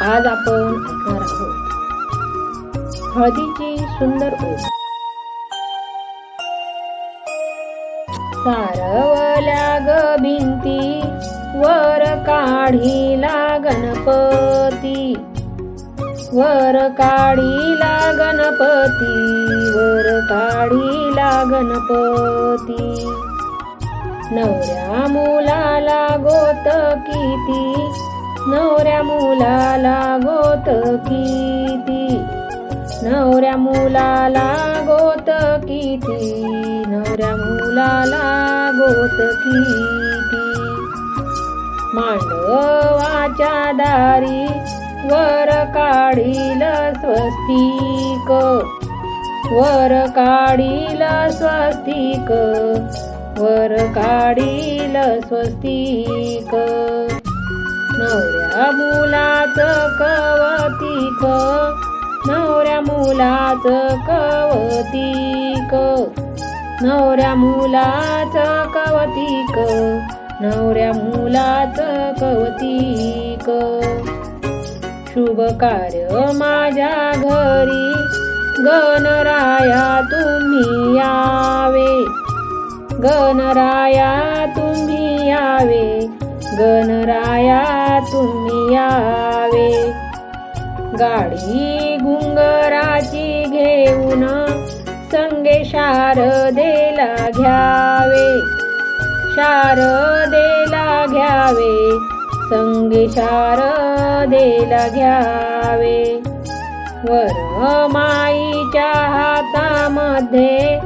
आज आपण ऐकणार आहोत. हळदीची सुंदर ओळ. सारवल्या ग भिंती वर काढीला गणपती. वर काढीला गणपती वर काढीला गणपती. नवऱ्या मुलाला गोत किती नवऱ्या मुलाला गोत किती? नवऱ्या मुलाला गोत किती? नवऱ्या मुलाला गोत किती? मांडवाच्या दारी वर काढील स्वस्तिक. वर काढील स्वस्तिक. वर काढील स्वस्तिक. नवऱ्या मुलाचं कवतिक नवऱ्या मुलाचं कवतिक नवऱ्या मुलाचं कवतिक नवऱ्या मुलाचं कवतिक. शुभ कार्य माझ्या घरी गणराया तुम्ही यावे गणराया तुम्ही यावे गणराया तुम्ही यावे. गाडी घुंगराची घेऊन संगे शारदेला घ्यावे. शारदेला घ्यावे संगे शारदेला घ्यावे. वर माईच्या हातामध्ये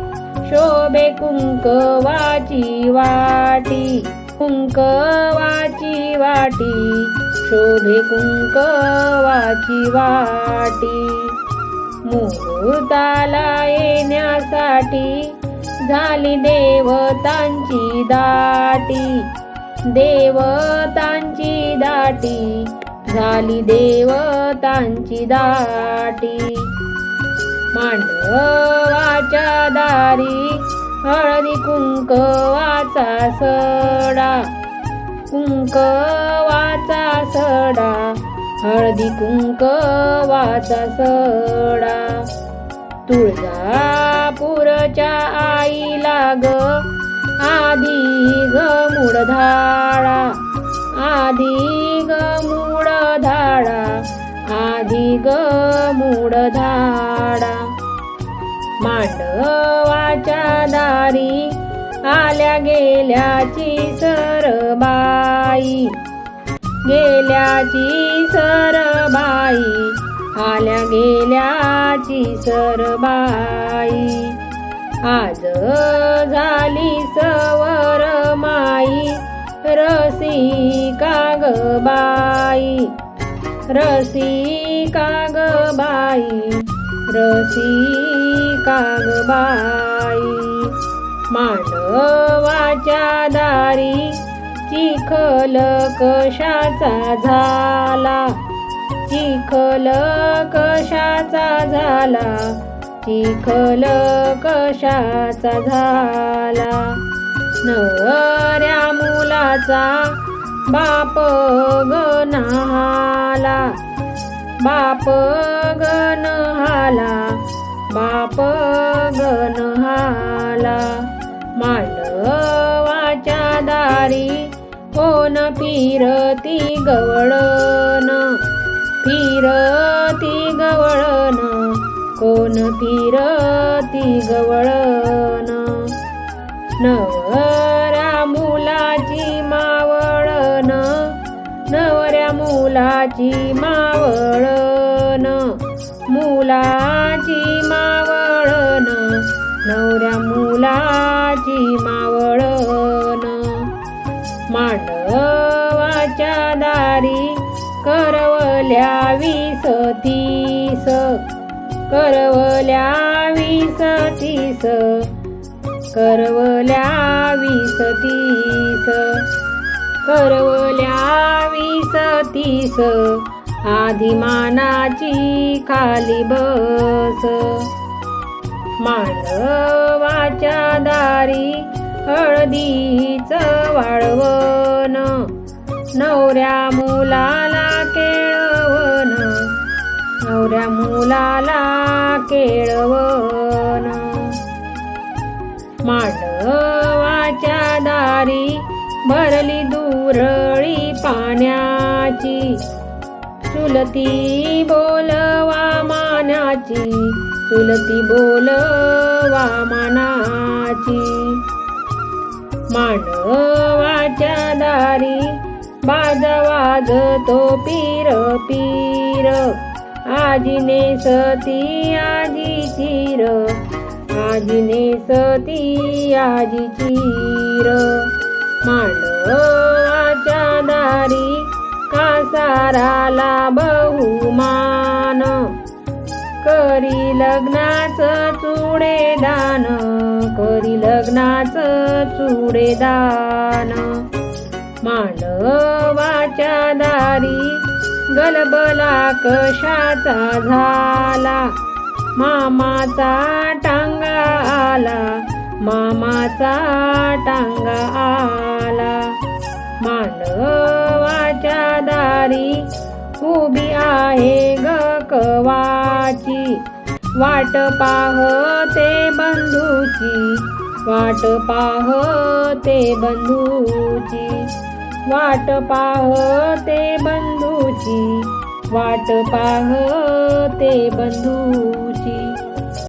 शोभे कुंकवाची वाटी. कुंकवाची वाटी शोभे कुंकवाची वाटी. मुहूर्ताला येण्यासाठी झाली देवतांची दाटी. देवतांची दाटी झाली देवतांची दाटी. मांडवाच्या दारी हळदी कुंकवाचा सडा. कुंकवाचा सडा. हळदी कुंकवाचा सडा. तुळजापूरच्या आईला ग. आधी ग धाडा आधी ग धाडा आधी ग मुडधाळा मांडवाच्या दारी आल्या गेल्याची सरबाई. गेल्याची सरबाई आल्या गेल्याची सरबाई. आज झाली सवर माई रसी कागबाई रसी कागबाई रसी कागबाई मानवाच्या दारी चिखल कशाचा झाला? चिखल कशाचा झाला? चिखल कशाचा झाला? नवऱ्या मुलाचा बाप गणहाला बाप गणहाला बाप गणहाला मांडवाच्या दारी कोण फिरती गवळण? फिरती गवळण कोण फिरती गवळण? नवऱ्या मुलाची मावळण नवऱ्या मुलाची मावळण मुलाची मावळण नवऱ्या वीस तीस करवल्या वीस तीस करवल्या वीस तीस करवल्या वीस तीस आधी मानाची खाली बस. मानवाच्या दारी हळदीचं वाळवण नवऱ्या मुला नवऱ्या मुलाला केळवण. मांडवाच्या दारी भरली दुरळी पाण्याची. चुलती बोलवा मानाची चुलती बोलवा मानाची. मांडवाच्या दारी बाज वाजतो पीर पीर आजीने सती आजी चिर आजीने सती आजी चीर. मांडवाच्या दारी कासाराला बहुमान करी लग्नाचं चुडेदान करी लग्नाचं चुडेदान. मांडवाच्या दारी गलबला कशाचा झाला. मामाचा टांगा आला. मामाचा टांगा आला. मांडवाच्या दारी उभी आहे ग कवाची. वाट पाहते बंधूची. वाट पाहते बंधूची. वाट पाहते बंधूची वाट पाहते बंधूची.